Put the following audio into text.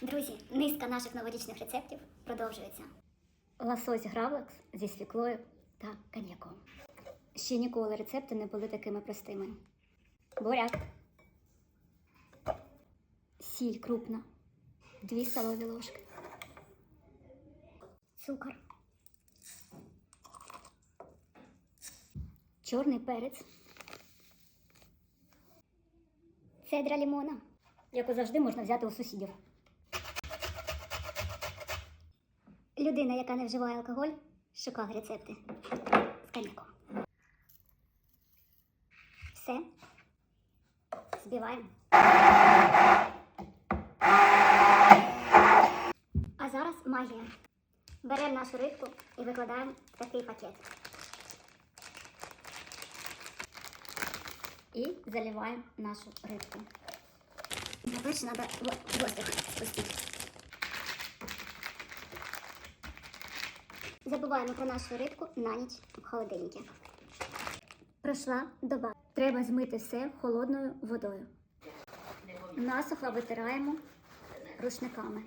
Друзі, низка наших новорічних рецептів продовжується. Лосось гравлекс зі свіклою та коньяком. Ще ніколи рецепти не були такими простими. Буряк. Сіль крупна. Дві столові ложки. Цукор. Чорний перець. Цедра лімона, яку завжди можна взяти у сусідів. Людина, яка не вживає алкоголь, шукає рецепти з коньяком. Все. Збиваємо. А зараз магія. Беремо нашу рибку і викладаємо в такий пакет. І заливаємо нашу рибку. По-перше, треба воздух спустити. Забуваємо про нашу рибку на ніч в холодильнику. Пройшла доба. Треба змити все холодною водою. Насухо витираємо рушниками.